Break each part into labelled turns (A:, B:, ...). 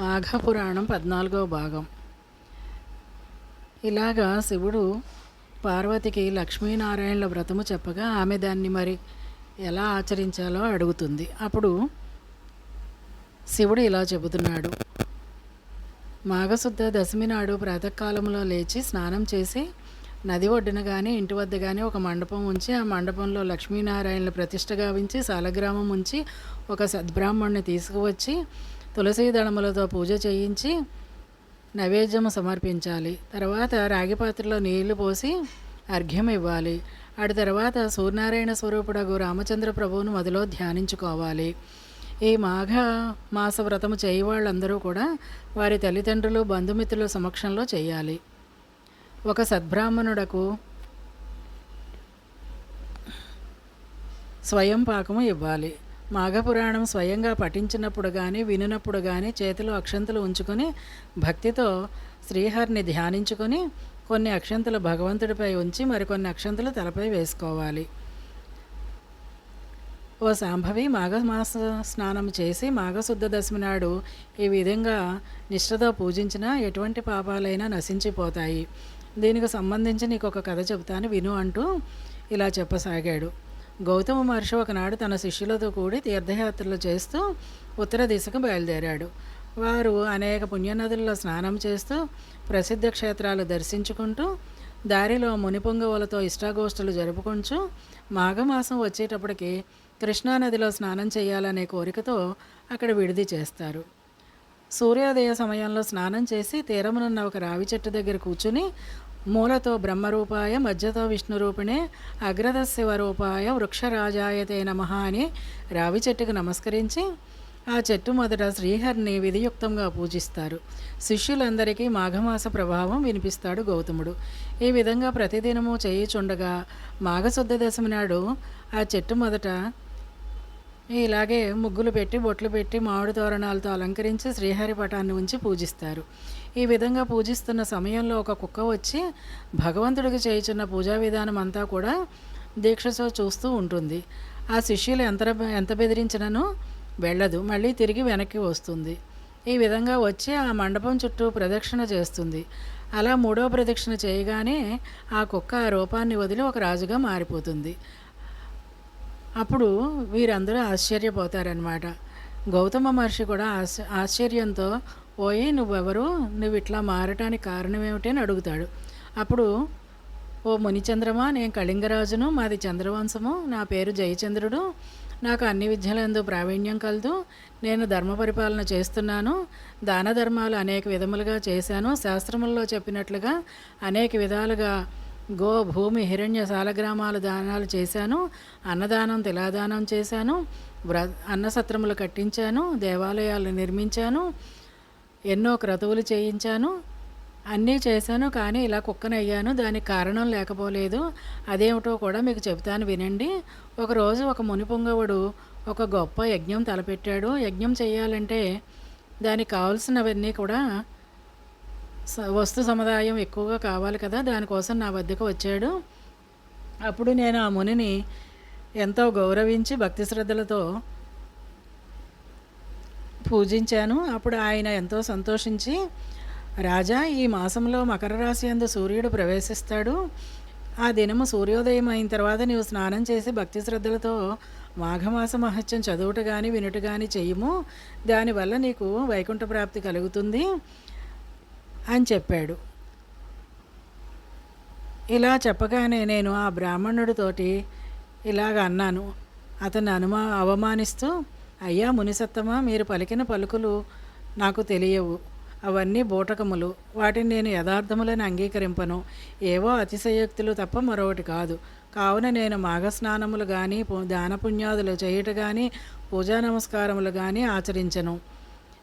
A: మాఘపురాణం పద్నాలుగవ భాగం. ఇలాగా శివుడు పార్వతికి లక్ష్మీనారాయణల వ్రతము చెప్పగా ఆమె దాన్ని మరి ఎలా ఆచరించాలో అడుగుతుంది. అప్పుడు శివుడు ఇలా చెబుతున్నాడు. మాఘశుద్ధ దశమి నాడు ప్రాతకాలంలో లేచి స్నానం చేసి నది ఒడ్డున కానీ ఇంటి వద్ద కానీ ఒక మండపం ఉంచి ఆ మండపంలో లక్ష్మీనారాయణ ప్రతిష్ట గావించి సాలగ్రామం ఉంచి ఒక సద్బ్రాహ్మణ్ణి తీసుకువచ్చి తులసి దళములతో పూజ చేయించి నైవేద్యము సమర్పించాలి. తర్వాత రాగి పాత్రలో నీళ్ళు పోసి అర్ఘ్యం ఇవ్వాలి. అటు తర్వాత సూర్యనారాయణ స్వరూపుడగు రామచంద్ర ప్రభువును మదిలో ధ్యానించుకోవాలి. ఈ మాఘ మాస వ్రతము చేయవాళ్ళందరూ కూడా వారి తల్లిదండ్రులు బంధుమిత్రుల సమక్షంలో చేయాలి. ఒక సద్బ్రాహ్మణుడకు స్వయం పాకము ఇవ్వాలి. మాఘపురాణం స్వయంగా పఠించినప్పుడు కానీ వినినప్పుడు కానీ చేతిలో అక్షంతలు ఉంచుకొని భక్తితో శ్రీహరిని ధ్యానించుకొని కొన్ని అక్షంతలు భగవంతుడిపై ఉంచి మరికొన్ని అక్షంతలు తలపై వేసుకోవాలి. ఓ సాంభవి మాఘమాస స్నానం చేసి మాఘశుద్ధ దశమి నాడు ఈ విధంగా నిష్ఠతో పూజించినా ఎటువంటి పాపాలైనా నశించిపోతాయి. దీనికి సంబంధించి నీకు ఒక కథ చెబుతాను విను అంటూ ఇలా చెప్పసాగాడు. గౌతమ మహర్షి ఒకనాడు తన శిష్యులతో కూడి తీర్థయాత్రలు చేస్తూ ఉత్తర దిశకు బయలుదేరాడు. వారు అనేక పుణ్యనదుల్లో స్నానం చేస్తూ ప్రసిద్ధ క్షేత్రాలు దర్శించుకుంటూ దారిలో మునిపొంగవులతో ఇష్టాగోష్ఠులు జరుపుకుంటూ మాఘమాసం వచ్చేటప్పటికి కృష్ణానదిలో స్నానం చేయాలనే కోరికతో అక్కడ విడిది చేస్తారు. సూర్యోదయ సమయంలో స్నానం చేసి తీరమునున్న ఒక రావి చెట్టు దగ్గర కూర్చుని మూలతో బ్రహ్మరూపాయ మధ్యతో విష్ణురూపిణే అగ్రత శివరూపాయ వృక్షరాజాయతే నమ అని రావి చెట్టుకు నమస్కరించి ఆ చెట్టు మొదట శ్రీహరిని విధియుక్తంగా పూజిస్తారు. శిష్యులందరికీ మాఘమాస ప్రభావం వినిపిస్తాడు గౌతముడు. ఈ విధంగా ప్రతిదినము చేయుచుండగా మాఘశుద్ధ దశమి నాడు ఆ చెట్టు మొదట ఇలాగే ముగ్గులు పెట్టి బొట్లు పెట్టి మామిడి తోరణాలతో అలంకరించి శ్రీహరి పటాన్ని ఉంచి పూజిస్తారు. ఈ విధంగా పూజిస్తున్న సమయంలో ఒక కుక్క వచ్చి భగవంతుడికి చేయుచున్న పూజా విధానం అంతా కూడా దీక్షతో చూస్తూ ఉంటుంది. ఆ శిష్యులు ఎంత ఎంత బెదిరించినను వెళ్ళదు. మళ్ళీ తిరిగి వెనక్కి వస్తుంది. ఈ విధంగా వచ్చి ఆ మండపం చుట్టూ ప్రదక్షిణ చేస్తుంది. అలా మూడో ప్రదక్షిణ చేయగానే ఆ కుక్క ఆ రూపాన్ని వదిలి ఒక రాజుగా మారిపోతుంది. అప్పుడు వీరందరూ ఆశ్చర్యపోతారనమాట గౌతమ మహర్షి కూడా ఆశ ఆశ్చర్యంతో పోయి నువ్వెవరు? నువ్వు ఇట్లా మారటానికి కారణం ఏమిటి అని అడుగుతాడు. అప్పుడు ఓ మునిచంద్రమా నేను కళింగరాజును మాది చంద్రవంశము నా పేరు జయచంద్రుడు నాకు అన్ని విద్యలందు ప్రావీణ్యం కలదు నేను ధర్మ పరిపాలన చేస్తున్నాను దాన ధర్మాలు అనేక విధములుగా చేశాను శాస్త్రముల్లో చెప్పినట్లుగా అనేక విధాలుగా గో భూమి హిరణ్య సాలగ్రామాలు దానాలు చేశాను అన్నదానం తిలాదానం చేశాను వ్ర అన్నసత్రములు కట్టించాను దేవాలయాలు నిర్మించాను ఎన్నో క్రతువులు చేయించాను అన్నీ చేశాను కానీ ఇలా కుక్కనయ్యాను. దానికి కారణం లేకపోలేదు. అదేమిటో కూడా మీకు చెబుతాను వినండి. ఒకరోజు ఒక మునిపొంగవుడు ఒక గొప్ప యజ్ఞం తలపెట్టాడు. యజ్ఞం చేయాలంటే దానికి కావాల్సినవన్నీ కూడా వస్తు సముదాయం ఎక్కువగా కావాలి కదా దానికోసం నా వద్దకు వచ్చాడు. అప్పుడు నేను ఆ మునిని ఎంతో గౌరవించి భక్తి శ్రద్ధలతో పూజించాను. అప్పుడు ఆయన ఎంతో సంతోషించి రాజా ఈ మాసంలో మకర రాశి అందు సూర్యుడు ప్రవేశిస్తాడు. ఆ దినము సూర్యోదయం అయిన తర్వాత నీవు స్నానం చేసి భక్తి శ్రద్ధలతో మాఘమాస మహత్యం చదువుట కానీ వినుట కానీ చెయ్యము దానివల్ల నీకు వైకుంఠ ప్రాప్తి కలుగుతుంది. అని చెప్పాడు. ఇలా చెప్పగానే నేను ఆ బ్రాహ్మణుడితోటి ఇలాగ అన్నాను. అతన్ని అనుమా అవమానిస్తూ అయ్యా మునిసత్తమా మీరు పలికిన పలుకులు నాకు తెలియవు. అవన్నీ బూటకములు. వాటిని నేను యథార్థములను అంగీకరింపను. ఏవో అతిశయోక్తులు తప్ప మరొకటి కాదు. కావున నేను మాఘస్నానములు కానీ దానపుణ్యాదులు చేయుట కానీ పూజా నమస్కారములు కానీ ఆచరించను.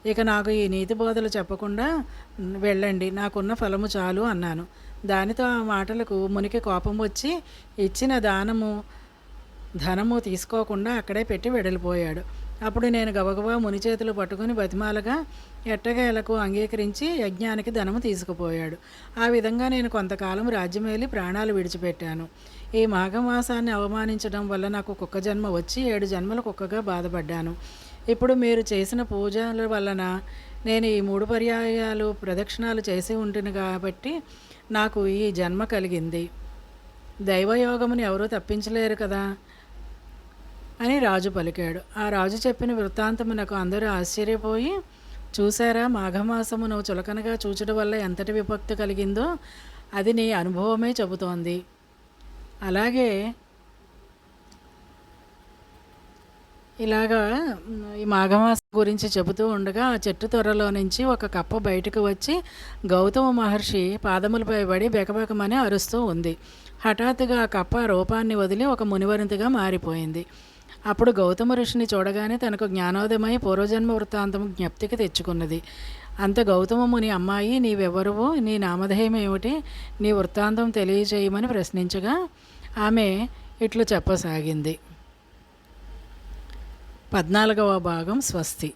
A: ఇక నాకు ఈ నీతి బోధలు చెప్పకుండా వెళ్ళండి నాకున్న ఫలము చాలు అన్నాను. దానితో ఆ మాటలకు మునికి కోపం వచ్చి ఇచ్చిన దానము ధనము తీసుకోకుండా అక్కడే పెట్టి వెడలిపోయాడు. అప్పుడు నేను గబగబా ముని చేతులు పట్టుకుని బతిమాలగా ఎట్టగేలకు అంగీకరించి యజ్ఞానికి ధనము తీసుకుపోయాడు. ఆ విధంగా నేను కొంతకాలం రాజ్యమేలి ప్రాణాలు విడిచిపెట్టాను. ఈ మాఘమాసాన్ని అవమానించడం వల్ల నాకు కుక్క జన్మ వచ్చి ఏడు జన్మల కుక్కగా బాధపడ్డాను. ఇప్పుడు మీరు చేసిన పూజల వలన నేను ఈ మూడు పర్యాయాలు ప్రదక్షిణాలు చేసి ఉంటుంది కాబట్టి నాకు ఈ జన్మ కలిగింది. దైవయోగముని ఎవరూ తప్పించలేరు కదా? అని రాజు పలికాడు. ఆ రాజు చెప్పిన వృత్తాంతమునకు అందరూ ఆశ్చర్యపోయి చూసారా మాఘమాసమును చులకనగా చూచడం వల్ల ఎంతటి విభక్తి కలిగిందో అది నీ అనుభవమే చెబుతోంది. అలాగే ఇలాగా ఈ మాఘమాసం గురించి చెబుతూ ఉండగా ఆ చెట్టు త్వరలో నుంచి ఒక కప్ప బయటకు వచ్చి గౌతమ మహర్షి పాదములపై పడి బెకబెకమని అరుస్తూ ఉంది. హఠాత్తుగా ఆ కప్ప రూపాన్ని వదిలి ఒక మునివరింతగా మారిపోయింది. అప్పుడు గౌతమ ఋషిని చూడగానే తనకు జ్ఞానోదయమై పూర్వజన్మ వృత్తాంతం జ్ఞప్తికి తెచ్చుకున్నది. అంత గౌతమ ముని అమ్మాయి నీవెవరువు? నీ నామధేయం ఏమిటి? నీ వృత్తాంతం తెలియజేయమని ప్రశ్నించగా ఆమె ఇట్లు చెప్పసాగింది. పద్నాలుగవ భాగం స్వస్తి.